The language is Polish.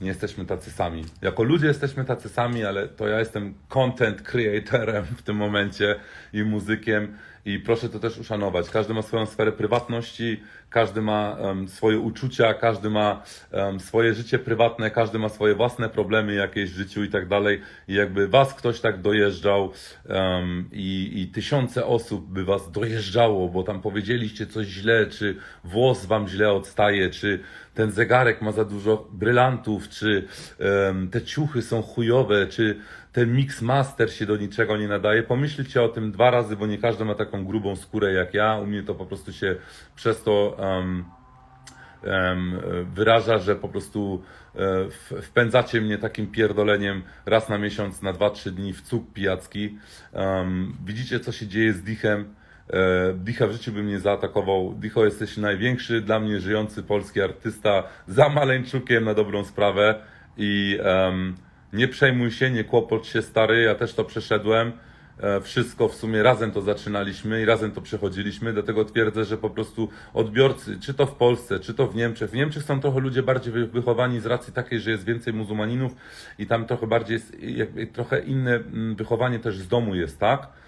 nie jesteśmy tacy sami. Jako ludzie jesteśmy tacy sami, ale to ja jestem content creatorem w tym momencie i muzykiem i proszę to też uszanować. Każdy ma swoją sferę prywatności, każdy ma em, swoje uczucia, każdy ma em, swoje życie prywatne, każdy ma swoje własne problemy jakieś w życiu i tak dalej. I jakby was ktoś tak dojeżdżał em, i, i tysiące osób by was dojeżdżało, bo tam powiedzieliście coś źle, czy włos wam źle odstaje, czy ten zegarek ma za dużo brylantów, czy em, te ciuchy są chujowe, czy ten mix master się do niczego nie nadaje. Pomyślcie o tym dwa razy, bo nie każdy ma taką grubą skórę jak ja. U mnie to po prostu się przez to em, em, wyraża, że po prostu w- wpędzacie mnie takim pierdoleniem raz na miesiąc, na 2-3 dni w cuk pijacki. Em, widzicie, co się dzieje z Dichem. E, Dicha w życiu by mnie zaatakował. Dicho, jesteś największy dla mnie żyjący polski artysta za Maleńczukiem na dobrą sprawę i em, nie przejmuj się, nie kłopocz się stary, ja też to przeszedłem. E, Wszystko w sumie razem to zaczynaliśmy i razem to przechodziliśmy, dlatego twierdzę, że po prostu odbiorcy, czy to w Polsce, czy to w Niemczech, w Niemczech są trochę ludzie bardziej wy- wychowani z racji takiej, że jest więcej muzułmaninów i tam trochę bardziej jest, trochę inne mm, wychowanie też z domu jest, tak?